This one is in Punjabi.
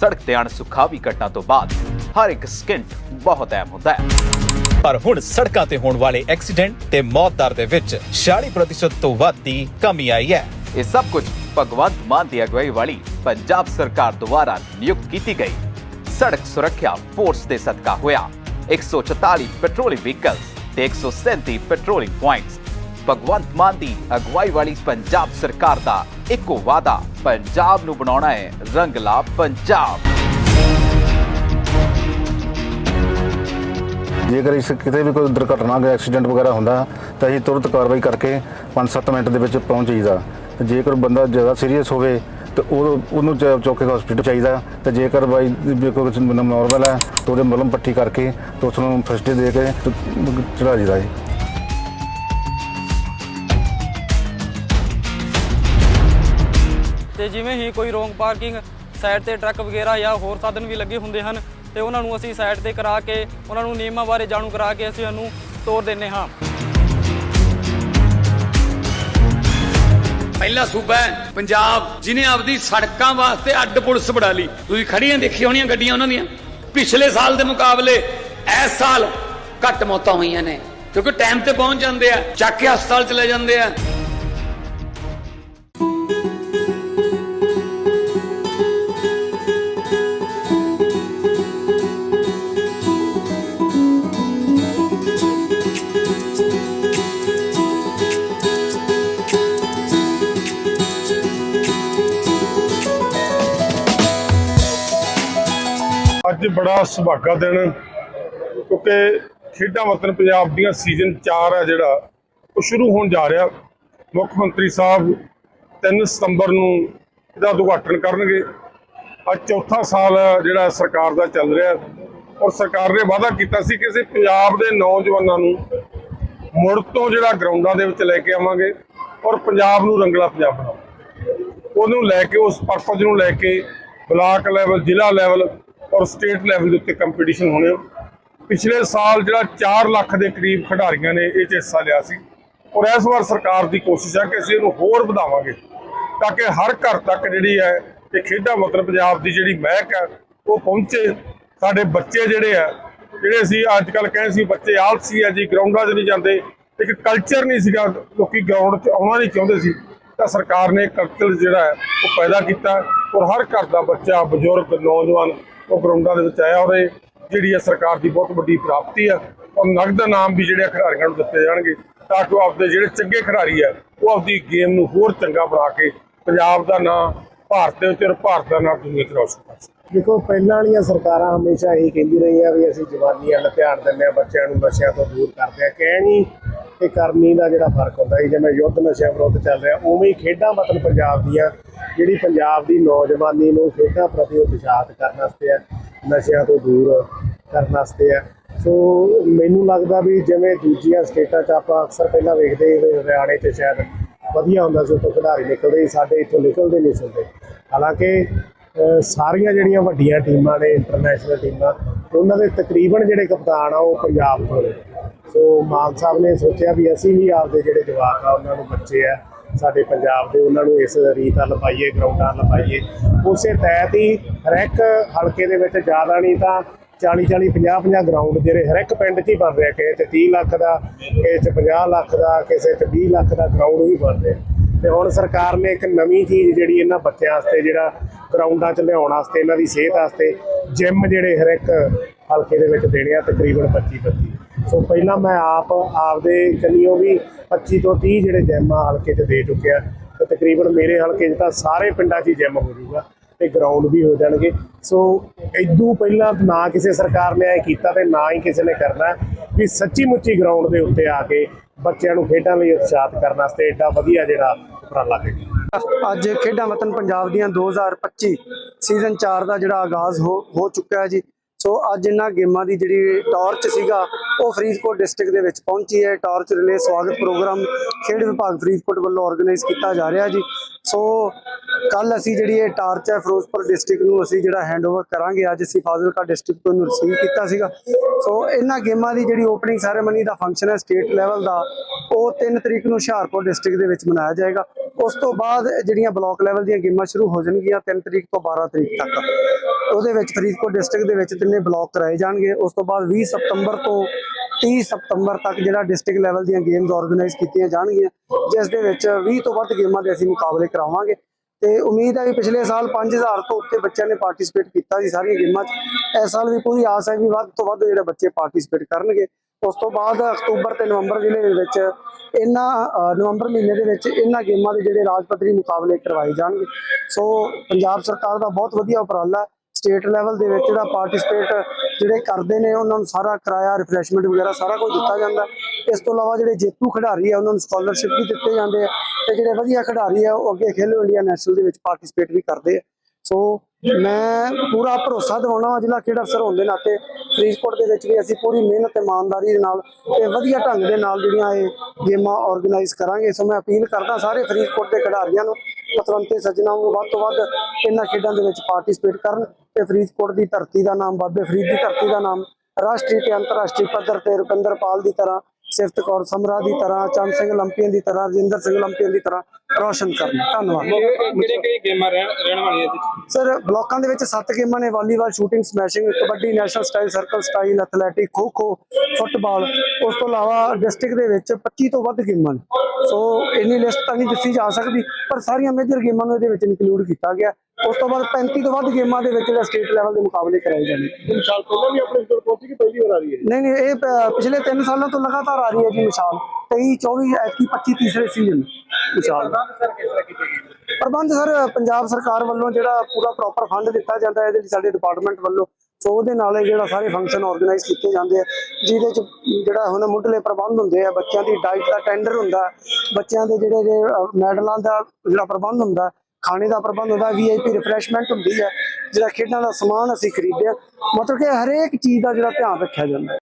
ਸੜਕ ਤੇ ਅਣਸੁਖਾਵੀ ਘਟਨਾ ਤੋਂ ਬਾਅਦ ਹਰ ਇੱਕ ਸਕਿੰਟ ਬਹੁਤ ਅਹਿਮ ਹੁੰਦਾ ਹੈ। ਪਰ ਹੁਣ ਸੜਕਾਂ ਤੇ ਹੋਣ ਵਾਲੇ ਐਕਸੀਡੈਂਟ ਤੇ ਮੌਤ ਦਰ ਦੇ ਵਿੱਚ 40% ਤੋਂ ਵੱਧ ਦੀ ਕਮੀ ਆਈ ਹੈ। ਇਹ ਸਭ ਕੁਝ ਭਗਵੰਤ ਮਾਨ ਦੀ ਅਗਵਾਈ ਵਾਲੀ ਪੰਜਾਬ ਸਰਕਾਰ ਦੁਆਰਾ ਨਿਯੁਕਤ ਕੀਤੀ ਗਈ। ਸੜਕ ਸੁਰੱਖਿਆ ਫੋਰਸ ਦੇ ਸਦਕਾ ਹੋਇਆ। 144 ਪੈਟਰੋਲਿੰਗ ਵਹੀਕਲਸ ਤੇ 137 ਪੈਟਰੋਲਿੰਗ ਪੁਆਇੰਟਸ ਭਗਵੰਤ ਮਾਨ ਦੀ ਅਗਵਾਈ ਵਾਲੀ ਪੰਜਾਬ ਸਰਕਾਰ ਦਾ ਇੱਕੋ ਵਾਅਦਾ, ਪੰਜਾਬ ਨੂੰ ਬਣਾਉਣਾ ਹੈ ਰੰਗਲਾ ਪੰਜਾਬ। ਜੇਕਰ ਇਸ ਕਿਤੇ ਵੀ ਕੋਈ ਦੁਰਘਟਨਾ ਜਾਂ ਐਕਸੀਡੈਂਟ ਵਗੈਰਾ ਹੁੰਦਾ, ਤਾਂ ਅਸੀਂ ਤੁਰੰਤ ਕਾਰਵਾਈ ਕਰਕੇ 5-7 ਮਿੰਟ ਦੇ ਵਿੱਚ ਪਹੁੰਚ ਜਾਈਦਾ। ਜੇਕਰ ਬੰਦਾ ਜ਼ਿਆਦਾ ਸੀਰੀਅਸ ਹੋਵੇ, ਤੇ ਉਹ ਉਹਨੂੰ ਚ- ਕੇ ਹਸਪੀਟਲ ਚਾਹੀਦਾ। ਤੇ ਜੇਕਰ ਬਾਈ ਕੋਈ ਨਾਰਮਲ ਹੈ, ਤਾਂ ਉਹਦੇ ਮਲਮ ਪੱਟੀ ਕਰਕੇ ਤੇ ਉਸ ਨੂੰ ਫਸਟ ਦੇ ਕੇ ਤੇ ਚੜਾ ਜੀਦਾ ਹੈ। ਤੇ ਜਿਵੇਂ ਹੀ ਕੋਈ ਰੋਂਗ ਪਾਰਕਿੰਗ ਸਾਈਡ ਤੇ ਟਰੱਕ ਵਗੈਰਾ ਜਾਂ ਹੋਰ ਸਾਧਨ ਵੀ ਲੱਗੇ ਹੁੰਦੇ ਹਨ ਤੇ ਉਹਨਾਂ ਨੂੰ ਅਸੀਂ ਸਾਈਡ ਤੇ ਕਰਾ ਕੇ, ਉਹਨਾਂ ਨੂੰ ਨਿਯਮਾਂ ਬਾਰੇ ਜਾਣੂ ਕਰਾ ਕੇ ਅਸੀਂ ਉਹਨੂੰ ਤੋਰ ਦਿੰਨੇ ਹਾਂ। ਪਹਿਲਾ ਸੂਬਾ ਹੈ ਪੰਜਾਬ, ਜਿਨੇ ਆਪਦੀ ਸੜਕਾਂ ਵਾਸਤੇ ਅੱਡ ਪੁਲਿਸ ਬਣਾ ਲਈ। ਤੁਸੀਂ ਖੜੀਆਂ ਦੇਖੀ ਹੋਣੀਆਂ ਗੱਡੀਆਂ ਉਹਨਾਂ ਦੀਆਂ? ਪਿਛਲੇ ਸਾਲ ਦੇ ਮੁਕਾਬਲੇ ਇਸ ਸਾਲ ਘੱਟ ਮੌਤਾਂ ਹੋਈਆਂ ਨੇ, ਕਿਉਂਕਿ ਟਾਈਮ ਤੇ ਪਹੁੰਚ ਜਾਂਦੇ ਆ, ਚੱਕ ਕੇ ਹਸਪਤਾਲ ਚਲੇ ਜਾਂਦੇ ਆ। ਅੱਜ ਬੜਾ ਸੁਭਾਗਾ ਦਿਨ ਕਿਉਂਕਿ ਖੇਡਾਂ ਵਤਨ ਪੰਜਾਬ ਦੀਆਂ ਸੀਜ਼ਨ 4 ਹੈ ਜਿਹੜਾ, ਉਹ ਸ਼ੁਰੂ ਹੋਣ ਜਾ ਰਿਹਾ। ਮੁੱਖ ਮੰਤਰੀ ਸਾਹਿਬ 3 ਸਤੰਬਰ ਨੂੰ ਇਹਦਾ ਉਦਘਾਟਨ ਕਰਨਗੇ। ਅੱਜ ਚੌਥਾ ਸਾਲ ਜਿਹੜਾ ਸਰਕਾਰ ਦਾ ਚੱਲ ਰਿਹਾ ਔਰ ਸਰਕਾਰ ਨੇ ਵਾਅਦਾ ਕੀਤਾ ਸੀ ਕਿ ਅਸੀਂ ਪੰਜਾਬ ਦੇ ਨੌਜਵਾਨਾਂ ਨੂੰ ਮੁੜ ਤੋਂ ਜਿਹੜਾ ਗਰਾਊਂਡਾਂ ਦੇ ਵਿੱਚ ਲੈ ਕੇ ਆਵਾਂਗੇ ਔਰ ਪੰਜਾਬ ਨੂੰ ਰੰਗਲਾ ਪੰਜਾਬ ਬਣਾਵਾਂਗੇ। ਉਹਨੂੰ ਲੈ ਕੇ, ਉਸ ਪਰਪਸ ਨੂੰ ਲੈ ਕੇ ਬਲਾਕ ਲੈਵਲ ਜ਼ਿਲ੍ਹਾ ਲੈਵਲ ਔਰ ਸਟੇਟ ਲੈਵਲ ਦੇ ਉੱਤੇ ਕੰਪੀਟੀਸ਼ਨ ਹੋਣੇ ਪਿਛਲੇ ਸਾਲ ਜਿਹੜਾ 4 ਲੱਖ ਦੇ ਕਰੀਬ ਖਿਡਾਰੀਆਂ ਨੇ ਇਹ 'ਚ ਹਿੱਸਾ ਲਿਆ ਸੀ। ਔਰ ਇਸ ਵਾਰ ਸਰਕਾਰ ਦੀ ਕੋਸ਼ਿਸ਼ ਹੈ ਕਿ ਅਸੀਂ ਇਹਨੂੰ ਹੋਰ ਵਧਾਵਾਂਗੇ, ਤਾਂ ਕਿ ਹਰ ਘਰ ਤੱਕ ਜਿਹੜੀ ਹੈ ਇਹ ਖੇਡਾਂ, ਮਤਲਬ ਪੰਜਾਬ ਦੀ ਜਿਹੜੀ ਮਹਿਕ ਹੈ, ਉਹ ਪਹੁੰਚੇ। ਸਾਡੇ ਬੱਚੇ ਜਿਹੜੇ ਆ, ਜਿਹੜੇ ਅਸੀਂ ਅੱਜ ਕੱਲ ਕਹਿੰਦੇ ਸੀ, ਬੱਚੇ ਆਲਸੀ ਆ ਜੀ ਗਰਾਊਂਡਾਂ 'ਚ ਨਹੀਂ ਜਾਂਦੇ। ਇੱਕ ਕਲਚਰ ਨਹੀਂ ਸੀਗਾ, ਲੋਕੀ ਗਰਾਊਂਡ 'ਚ ਆਉਣਾ ਨਹੀਂ ਚਾਹੁੰਦੇ ਸੀ। ਤਾਂ ਸਰਕਾਰ ਨੇ ਕਲਚਰ ਜਿਹੜਾ ਹੈ, ਉਹ ਪੈਦਾ ਕੀਤਾ। ਔਰ ਹਰ ਘਰ ਦਾ ਬੱਚਾ, ਬਜ਼ੁਰਗ, ਨੌਜਵਾਨ ਉਹ ਗਰਾਊਂਡਾਂ ਦੇ ਵਿੱਚ ਆਇਆ ਔਰ ਜਿਹੜੀ ਹੈ ਸਰਕਾਰ ਦੀ ਬਹੁਤ ਵੱਡੀ ਪ੍ਰਾਪਤੀ ਆ ਔਰ ਨਗਦ ਨਾਮ ਵੀ ਜਿਹੜੇ ਖਿਡਾਰੀਆਂ ਨੂੰ ਦਿੱਤੇ ਜਾਣਗੇ, ਤਾਂ ਕਿ ਉਹ ਆਪਦੇ ਜਿਹੜੇ ਚੰਗੇ ਖਿਡਾਰੀ ਆ, ਉਹ ਆਪਦੀ ਗੇਮ ਨੂੰ ਹੋਰ ਚੰਗਾ ਬਣਾ ਕੇ ਪੰਜਾਬ ਦਾ ਨਾਂ ਭਾਰਤ ਦੇ ਵਿੱਚ ਔਰ ਭਾਰਤ ਦਾ ਨਾਮ ਦੁਨੀਆ 'ਚ ਰੌਸ਼ਨ ਕਰ ਸਕਣ। ਦੇਖੋ, ਪਹਿਲਾਂ ਵਾਲੀਆਂ ਸਰਕਾਰਾਂ ਹਮੇਸ਼ਾ ਇਹ ਕਹਿੰਦੀ ਰਹੀਆਂ ਵੀ ਅਸੀਂ ਜਵਾਨੀ ਵੱਲ ਧਿਆਨ ਦਿੰਦੇ ਆ ਬੱਚਿਆਂ ਨੂੰ ਨਸ਼ਿਆਂ ਤੋਂ ਦੂਰ ਕਰਦੇ ਆ ਕਹਿਣੀ ਤੇ ਕਰਨੀ ਦਾ ਜਿਹੜਾ ਫ਼ਰਕ ਹੁੰਦਾ ਸੀ, ਜਿਵੇਂ ਯੁੱਧ ਨਸ਼ਿਆਂ ਵਿਰੁੱਧ ਚੱਲ ਰਿਹਾ, ਉਵੇਂ ਹੀ ਖੇਡਾਂ ਮਤਲਬ ਪੰਜਾਬ ਦੀਆਂ, ਜਿਹੜੀ ਪੰਜਾਬ ਦੀ ਨੌਜਵਾਨੀ ਨੂੰ ਖੇਡਾਂ ਪ੍ਰਤੀ ਉਤਸ਼ਾਹਿਤ ਕਰਨ ਵਾਸਤੇ ਹੈ, ਨਸ਼ਿਆਂ ਤੋਂ ਦੂਰ ਕਰਨ ਵਾਸਤੇ ਹੈ। ਸੋ ਮੈਨੂੰ ਲੱਗਦਾ ਵੀ ਜਿਵੇਂ ਦੂਜੀਆਂ ਸਟੇਟਾਂ 'ਚ ਆਪਾਂ ਅਕਸਰ ਪਹਿਲਾਂ ਵੇਖਦੇ ਹਰਿਆਣੇ 'ਚ ਸ਼ਾਇਦ ਵਧੀਆ ਹੁੰਦਾ ਸੀ, ਉੱਥੋਂ ਖਿਡਾਰੀ ਨਿਕਲਦੇ ਸੀ, ਸਾਡੇ ਇੱਥੋਂ ਨਿਕਲਦੇ ਨਹੀਂ ਸੁਣਦੇ ਹਾਲਾਂਕਿ ਸਾਰੀਆਂ ਜਿਹੜੀਆਂ ਵੱਡੀਆਂ ਟੀਮਾਂ ਨੇ ਇੰਟਰਨੈਸ਼ਨਲ ਟੀਮਾਂ ਉਹਨਾਂ ਦੇ ਤਕਰੀਬਨ ਜਿਹੜੇ ਕਪਤਾਨ ਆ ਉਹ ਪੰਜਾਬ ਤੋਂ ਨੇ। ਸੋ ਮਾਨ ਸਾਹਿਬ ਨੇ ਸੋਚਿਆ ਵੀ ਅਸੀਂ ਵੀ ਆਪਦੇ ਜਿਹੜੇ ਜਵਾਕ ਆ, ਉਹਨਾਂ ਨੂੰ ਬੱਚੇ ਆ, ਸਾਡੇ ਪੰਜਾਬ ਦੇ, ਉਹਨਾਂ ਨੂੰ ਇਸ ਰੀਤ ਵੱਲ ਪਾਈਏ ਗਰਾਊਂਡਾਂ ਵੱਲ ਪਾਈਏ ਉਸੇ ਤਹਿਤ ਹੀ ਹਰ ਇੱਕ ਹਲਕੇ ਦੇ ਵਿੱਚ ਜ਼ਿਆਦਾ ਨਹੀਂ ਤਾਂ 40 40 50 50 ਗਰਾਊਂਡ ਜਿਹੜੇ ਹਰ ਇੱਕ ਪਿੰਡ 'ਚ ਹੀ ਬਣ ਰਿਹਾ। ਕਿਸੇ 'ਚ 30 ਲੱਖ ਦਾ, ਕਿਸੇ 'ਚ 50 ਲੱਖ ਦਾ, ਕਿਸੇ 'ਚ 20 ਲੱਖ ਦਾ ਗਰਾਊਂਡ ਵੀ ਬਣ ਰਿਹਾ। ਤੇ ਹੁਣ ਸਰਕਾਰ ਨੇ ਇੱਕ ਨਵੀਂ ਚੀਜ਼ ਜਿਹੜੀ ਇਹਨਾਂ ਬੱਚਿਆਂ ਵਾਸਤੇ, ਜਿਹੜਾ ਗਰਾਊਂਡਾਂ 'ਚ ਲਿਆਉਣ ਵਾਸਤੇ, ਇਹਨਾਂ ਦੀ ਸਿਹਤ ਵਾਸਤੇ ਜਿਮ ਜਿਹੜੇ ਹਰ ਇੱਕ ਹਲਕੇ ਦੇ ਵਿੱਚ ਦੇਣੇ ਆ, ਤਕਰੀਬਨ 25 25 ਸੋ ਪਹਿਲਾਂ ਮੈਂ ਆਪ ਆਪਦੇ ਕੰਨੀਓ ਵੀ 25 ਤੋਂ 30 ਜਿਹੜੇ ਜਿਮ ਆ ਹਲਕੇ 'ਚ ਦੇ ਚੁੱਕਿਆ ਤੇ ਤਕਰੀਬਨ ਮੇਰੇ ਹਲਕੇ 'ਚ ਤਾਂ ਸਾਰੇ ਪਿੰਡਾਂ 'ਚ ਹੀ ਜਿਮ ਹੋ ਜਾਊਗਾ ਤੇ ਗਰਾਊਂਡ ਵੀ ਹੋ ਜਾਣਗੇ। ਸੋ ਇਦੋਂ ਪਹਿਲਾਂ ਨਾ ਕਿਸੇ ਸਰਕਾਰ ਨੇ ਇਹ ਕੀਤਾ ਤੇ ਨਾ ਹੀ ਕਿਸੇ ਨੇ ਕਰਨਾ, ਵੀ ਸੱਚੀ ਮੁੱਚੀ ਗਰਾਊਂਡ ਦੇ ਉੱਤੇ ਆ ਕੇ ਬੱਚਿਆਂ ਨੂੰ ਖੇਡਾਂ ਲਈ ਉਤਸ਼ਾਹਤ ਕਰਨ ਵਾਸਤੇ ਏਡਾ ਵਧੀਆ ਜਿਹੜਾ ਉਪਰਾਲਾ ਕੀਤਾ ਅੱਜ ਖੇਡਾਂ ਵਤਨ ਪੰਜਾਬ ਦੀਆਂ 2025 ਸੀਜ਼ਨ 4 ਦਾ ਜਿਹੜਾ ਆਗਾਜ਼ ਹੋ ਹੋ ਚੁੱਕਾ ਹੈ ਜੀ। ਸੋ ਅੱਜ ਇਹਨਾਂ ਗੇਮਾਂ ਦੀ ਜਿਹੜੀ ਟਾਰਚ ਸੀਗਾ ਉਹ ਫਰੀਦਕੋਟ ਡਿਸਟ੍ਰਿਕਟ ਦੇ ਵਿੱਚ ਪਹੁੰਚੀ ਹੈ। ਟਾਰਚ ਰਿਲੇ ਸਵਾਗਤ ਪ੍ਰੋਗਰਾਮ ਖੇਡ ਵਿਭਾਗ ਫਰੀਦਕੋਟ ਵੱਲੋਂ ਆਰਗੇਨਾਈਜ਼ ਕੀਤਾ ਜਾ ਰਿਹਾ ਜੀ। ਸੋ ਕੱਲ ਅਸੀਂ ਜਿਹੜੀ ਇਹ ਟਾਰਚ ਹੈ ਫਿਰੋਜ਼ਪੁਰ ਡਿਸਟ੍ਰਿਕਟ ਨੂੰ ਅਸੀਂ ਜਿਹੜਾ ਹੈਂਡਓਵਰ ਕਰਾਂਗੇ। ਅੱਜ ਅਸੀਂ ਫਾਜ਼ਿਲਕਾ ਡਿਸਟ੍ਰਿਕਟ ਤੋਂ ਇਹਨੂੰ ਰਿਸੀਵ ਕੀਤਾ ਸੀਗਾ। ਸੋ ਇਹਨਾਂ ਗੇਮਾਂ ਦੀ ਜਿਹੜੀ ਓਪਨਿੰਗ ਸੈਰੇਮਨੀ ਦਾ ਫੰਕਸ਼ਨ ਹੈ ਸਟੇਟ ਲੈਵਲ ਦਾ, ਉਹ 3 ਤਰੀਕ ਨੂੰ ਹੁਸ਼ਿਆਰਪੁਰ ਡਿਸਟ੍ਰਿਕਟ ਦੇ ਵਿੱਚ ਮਨਾਇਆ ਜਾਏਗਾ। ਉਸ ਤੋਂ ਬਾਅਦ ਜਿਹੜੀਆਂ ਬਲਾਕ ਲੈਵਲ ਦੀਆਂ ਗੇਮਾਂ ਸ਼ੁਰੂ ਹੋ ਜਾਣਗੀਆਂ 3 ਤਰੀਕ ਤੋਂ 12 ਤਰੀਕ ਤੱਕ। ਉਹਦੇ ਵਿੱਚ ਫਰੀਦਕੋਟ ਡਿਸਟ੍ਰਿਕਟ ਦੇ ਵਿੱਚ ਤਿੰਨੇ ਬਲਾਕ ਕਰਾਏ ਜਾਣਗੇ। ਉਸ ਤੋਂ ਬਾਅਦ 20 ਸਤੰਬਰ ਤੋਂ 30 ਸਤੰਬਰ ਤੱਕ ਜਿਹੜਾ ਡਿਸਟ੍ਰਿਕਟ ਲੈਵਲ ਦੀਆਂ ਗੇਮਸ ਆਰਗੇਨਾਈਜ਼ ਕੀਤੀਆਂ ਜਾਣਗੀਆਂ, ਜਿਸ ਦੇ ਵਿੱਚ 20 ਤੋਂ ਵੱਧ ਗੇਮਾਂ ਦੇ ਅਸੀਂ ਮੁਕਾਬਲੇ ਕਰਾਵਾਂਗੇ। ਤੇ ਉਮੀਦ ਹੈ ਕਿ ਪਿਛਲੇ ਸਾਲ 5000 ਤੋਂ ਉੱਤੇ ਬੱਚਿਆਂ ਨੇ ਪਾਰਟਿਸਿਪੇਟ ਕੀਤਾ ਸੀ ਸਾਰੀਆਂ ਗੇਮਾਂ 'ਚ। ਇਸ ਸਾਲ ਵੀ ਪੂਰੀ ਆਸ ਹੈ ਵੀ ਵੱਧ ਤੋਂ ਵੱਧ ਜਿਹੜੇ ਬੱਚੇ ਪਾਰਟਿਸਿਪੇਟ ਕਰਨਗੇ। ਉਸ ਤੋਂ ਬਾਅਦ ਅਕਤੂਬਰ ਤੇ ਨਵੰਬਰ ਜ਼ਿਲ੍ਹੇ ਦੇ ਵਿੱਚ ਇਹਨਾਂ ਨਵੰਬਰ ਮਹੀਨੇ ਦੇ ਵਿੱਚ ਇਹਨਾਂ ਗੇਮਾਂ ਦੇ ਜਿਹੜੇ ਰਾਜ ਪੱਧਰੀ ਮੁਕਾਬਲੇ ਕਰਵਾਏ ਜਾਣਗੇ। ਸੋ ਪੰਜਾਬ ਸਰਕਾਰ ਦਾ ਬਹੁਤ ਵਧੀਆ ਉਪਰਾਲਾ ਸਟੇਟ ਲੈਵਲ ਦੇ ਵਿੱਚ ਜਿਹੜਾ ਪਾਰਟਿਸਿਪੇਟ ਜਿਹੜੇ ਕਰਦੇ ਨੇ, ਉਹਨਾਂ ਨੂੰ ਸਾਰਾ ਕਿਰਾਇਆ ਰਿਫਰੈਸ਼ਮੈਂਟ ਵਗੈਰਾ ਸਾਰਾ ਕੁਝ ਦਿੱਤਾ ਜਾਂਦਾ। ਇਸ ਤੋਂ ਇਲਾਵਾ ਜਿਹੜੇ ਜੇਤੂ ਖਿਡਾਰੀ ਆ, ਉਹਨਾਂ ਨੂੰ ਸਕਾਲਰਸ਼ਿਪ ਵੀ ਦਿੱਤੇ ਜਾਂਦੇ ਆ ਤੇ ਜਿਹੜੇ ਵਧੀਆ ਖਿਡਾਰੀ ਆ, ਉਹ ਅੱਗੇ ਖੇਲੋ ਇੰਡੀਆ ਨੈਸ਼ਨਲ ਦੇ ਵਿੱਚ ਪਾਰਟਿਸਿਪੇਟ ਵੀ ਕਰਦੇ ਆ। ਸੋ ਮੈਂ ਪੂਰਾ ਭਰੋਸਾ ਦਿਵਾਉਣਾ ਵਾ, ਜ਼ਿਲ੍ਹਾ ਖੇਡ ਅਫਸਰ ਹੋਣ ਦੇ ਨਾਤੇ ਫਰੀਦਕੋਟ ਦੇ ਵਿੱਚ ਵੀ ਅਸੀਂ ਪੂਰੀ ਮਿਹਨਤ ਤੇ ਇਮਾਨਦਾਰੀ ਦੇ ਨਾਲ ਤੇ ਵਧੀਆ ਢੰਗ ਦੇ ਨਾਲ ਜਿਹੜੀਆਂ ਇਹ ਗੇਮਾਂ ਆਰਗੇਨਾਈਜ਼ ਕਰਾਂਗੇ। ਸੋ ਮੈਂ ਅਪੀਲ ਕਰਦਾ ਸਾਰੇ ਫਰੀਦਕੋਟ ਦੇ ਖਿਡਾਰੀਆਂ ਨੂੰ, ਪਤਵੰਤੇ ਸੱਜਣਾ ਨੂੰ ਵੱਧ ਤੋਂ ਵੱਧ ਇਹਨਾਂ ਖੇਡਾਂ ਦੇ ਵਿੱਚ ਪਾਰਟਿਸਿਪੇਟ ਕਰਨ। ਤੇ ਫਰੀਦਕੋਟ ਦੀ ਧਰਤੀ ਦਾ ਨਾਮ ਬਾਬੇ ਫਰੀਦ ਦੀ ਧਰਤੀ ਦਾ ਨਾਮ ਰਾਸ਼ਟਰੀ ਤੇ ਅੰਤਰਰਾਸ਼ਟਰੀ ਪੱਧਰ ਤੇ ਰੁਪਿੰਦਰ ਪਾਲ ਦੀ ਤਰ੍ਹਾਂ ਸਿਫਤ ਕੌਰ ਸਮਰਾ ਦੀ ਤਰ੍ਹਾਂ ਚੰਦ ਸਿੰਘ ਲੰਪੀਆਂ ਦੀ ਤਰ੍ਹਾਂ ਰਜਿੰਦਰ ਸਿੰਘ ਲੰਪੀਆਂ ਦੀ ਤਰ੍ਹਾਂ ਰੋਸ਼ਨ ਕਰਨ। ਧੰਨਵਾਦ। ਕਿਹੜੇ ਕਿਹੜੇ ਗੇਮਾਂ ਰਹਿਣ ਵਾਲੀਆਂ? ਸਰ ਬਲਾਕਾਂ ਦੇ ਵਿੱਚ ਸੱਤ ਗੇਮਾਂ ਨੇ volleyball shooting smashing kabaddi national style circle style athletic kho kho football ਉਸ ਤੋਂ ਇਲਾਵਾ ਡਿਸਟ੍ਰਿਕਟ ਦੇ ਵਿੱਚ 25 ਤੋਂ ਵੱਧ ਗੇਮਾਂ ਨੇ। ਸੋ ਇੰਨੀ ਲਿਸਟ ਤਾਂ ਨਹੀਂ ਦੱਸੀ ਜਾ ਸਕਦੀ ਪਰ ਸਾਰੀਆਂ ਮੇਜਰ ਗੇਮਾਂ ਨੂੰ ਇਹਦੇ ਵਿੱਚ ਇਨਕਲੂਡ ਕੀਤਾ ਗਿਆ। ਉਸ ਤੋਂ ਬਾਅਦ 35 ਤੋਂ ਵੱਧ ਗੇਮਾਂ ਦੇ ਵਿੱਚ ਜਿਹੜਾ ਸਟੇਟ ਲੈਵਲ ਦੇ ਮੁਕਾਬਲੇ ਕਰਾਏ ਜਾਣੇ। ਤਿੰਨ ਸਾਲ ਪਹਿਲਾਂ ਵੀ ਆਪਣੇ ਕੋਲ ਪਹੁੰਚੀ ਕਿ ਪਹਿਲੀ ਵਾਰ ਆ ਰਹੀ ਹੈ? ਨਹੀਂ ਨਹੀਂ ਇਹ ਪ- ਪਿਛਲੇ 3 ਸਾਲਾਂ ਤੋਂ ਲਗਾਤਾਰ ਆ ਰਹੀ ਹੈ ਜੀ ਮਿਸਾਲ 23 24 ਐਤਕੀ 25 ਤੀਸਰੇ ਸੀਜ਼ਨ ਮਿਸਾਲ ਪ੍ਰਬੰਧ ਸਰ ਪੰਜਾਬ ਸਰਕਾਰ ਵੱਲੋਂ ਜਿਹੜਾ ਪੂਰਾ ਪ੍ਰੋਪਰ ਫੰਡ ਦਿੱਤਾ ਜਾਂਦਾ ਹੈ ਇਹਦੇ ਲਈ ਸਾਡੇ ਡਿਪਾਰਟਮੈਂਟ ਵੱਲੋਂ ਸੋ ਉਹਦੇ ਨਾਲ ਇਹ ਜਿਹੜਾ ਸਾਰੇ ਫੰਕਸ਼ਨ ਆਰਗੇਨਾਈਜ਼ ਕੀਤੇ ਜਾਂਦੇ ਆ ਜਿਹਦੇ ਚ ਜਿਹੜਾ ਹੁਣ ਮੁੱਢਲੇ ਪ੍ਰਬੰਧ ਹੁੰਦੇ ਆ ਬੱਚਿਆਂ ਦੀ ਡਾਈਟ ਦਾ ਟੈਂਡਰ ਹੁੰਦਾ ਬੱਚਿਆਂ ਦੇ ਜਿਹੜੇ ਮੈਡਲਾਂ ਦਾ ਜਿਹੜਾ ਪ੍ਰਬੰਧ ਹੁੰਦਾ ਖਾਣੇ ਦਾ ਪ੍ਰਬੰਧ ਹੁੰਦਾ ਵੀਆਈਪੀ ਰਿਫਰੈਸ਼ਮੈਂਟ ਹੁੰਦੀ ਹੈ, ਜਿਹੜਾ ਖੇਡਾਂ ਦਾ ਸਮਾਨ ਅਸੀਂ ਖਰੀਦਿਆ ਮਤਲਬ ਕਿ ਹਰੇਕ ਚੀਜ਼ ਦਾ ਜਿਹੜਾ ਧਿਆਨ ਰੱਖਿਆ ਜਾਂਦਾ